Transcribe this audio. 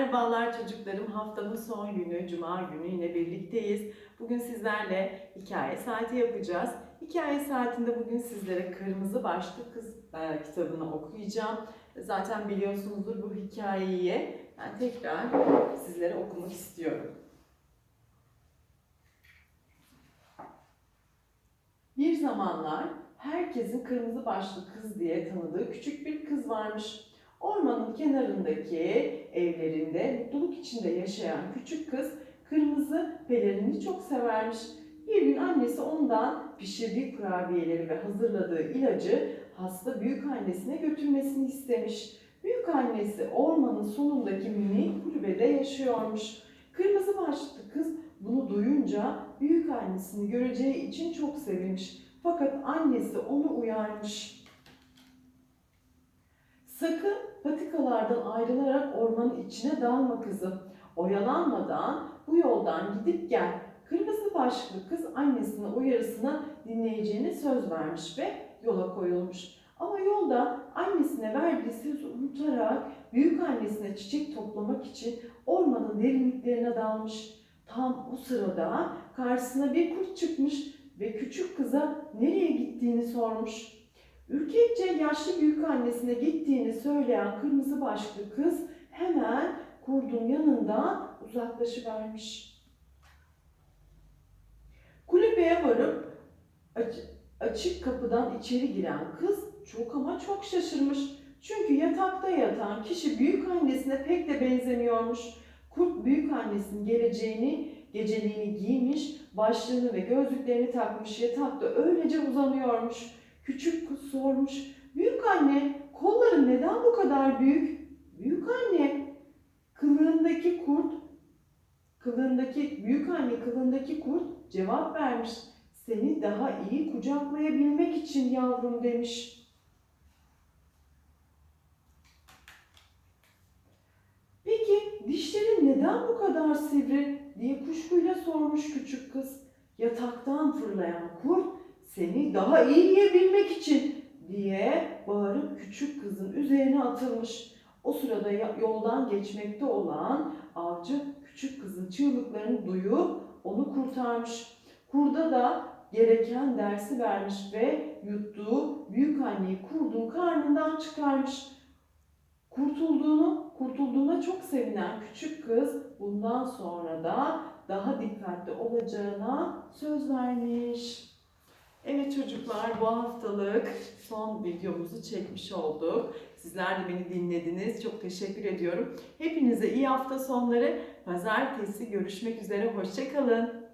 Merhabalar çocuklarım. Haftanın son günü, Cuma günü yine birlikteyiz. Bugün sizlerle hikaye saati yapacağız. Hikaye saatinde bugün sizlere Kırmızı Başlı Kız e, kitabını okuyacağım. Zaten biliyorsunuzdur bu hikayeyi. Ben tekrar sizlere okumak istiyorum. Bir zamanlar herkesin kırmızı başlı kız diye tanıdığı küçük bir kız varmış. Ormanın kenarındaki evlerinde mutluluk içinde yaşayan küçük kız kırmızı pelerini çok severmiş. Bir gün annesi ondan pişirdiği kurabiyeleri ve hazırladığı ilacı hasta büyük annesine götürmesini istemiş. Büyük annesi ormanın sonundaki minik kulübede yaşıyormuş. Kırmızı başlı kız bunu duyunca büyük annesini göreceği için çok sevinmiş. Fakat annesi onu uyarmış. Sakın patikalardan ayrılarak ormanın içine dalma kızım. Oyalanmadan bu yoldan gidip gel. Kırmızı başlıklı kız annesinin uyarısına dinleyeceğine söz vermiş ve yola koyulmuş. Ama yolda annesine verdiği sözü unutarak büyük annesine çiçek toplamak için ormanın derinliklerine dalmış. Tam o sırada karşısına bir kurt çıkmış ve küçük kıza nereye gittiğini sormuş. Ürkekçe yaşlı büyük annesine gittiğini söyleyen kırmızı başlı kız hemen kurdun yanından uzaklaşıvermiş. Kulübeye varıp aç- açık kapıdan içeri giren kız çok ama çok şaşırmış. Çünkü yatakta yatan kişi büyük annesine pek de benzemiyormuş. Kurt büyük annesinin geleceğini, geceliğini giymiş, başlığını ve gözlüklerini takmış yatakta öylece uzanıyormuş. Küçük kız sormuş. Büyük anne, kolların neden bu kadar büyük? Büyük anne, kılığındaki kurt, kılığındaki, büyük anne kılığındaki kurt cevap vermiş. Seni daha iyi kucaklayabilmek için yavrum demiş. Peki dişlerin neden bu kadar sivri diye kuşkuyla sormuş küçük kız. Yataktan fırlayan kurt seni daha iyi yiyebilmek için diye bağırıp küçük kızın üzerine atılmış. O sırada yoldan geçmekte olan avcı küçük kızın çığlıklarını duyup onu kurtarmış. Kurda da gereken dersi vermiş ve yuttuğu büyük anneyi kurdun karnından çıkarmış. Kurtulduğunu, kurtulduğuna çok sevinen küçük kız bundan sonra da daha dikkatli olacağına söz vermiş. Evet çocuklar bu haftalık son videomuzu çekmiş olduk. Sizler de beni dinlediniz. Çok teşekkür ediyorum. Hepinize iyi hafta sonları. Pazartesi görüşmek üzere. Hoşçakalın.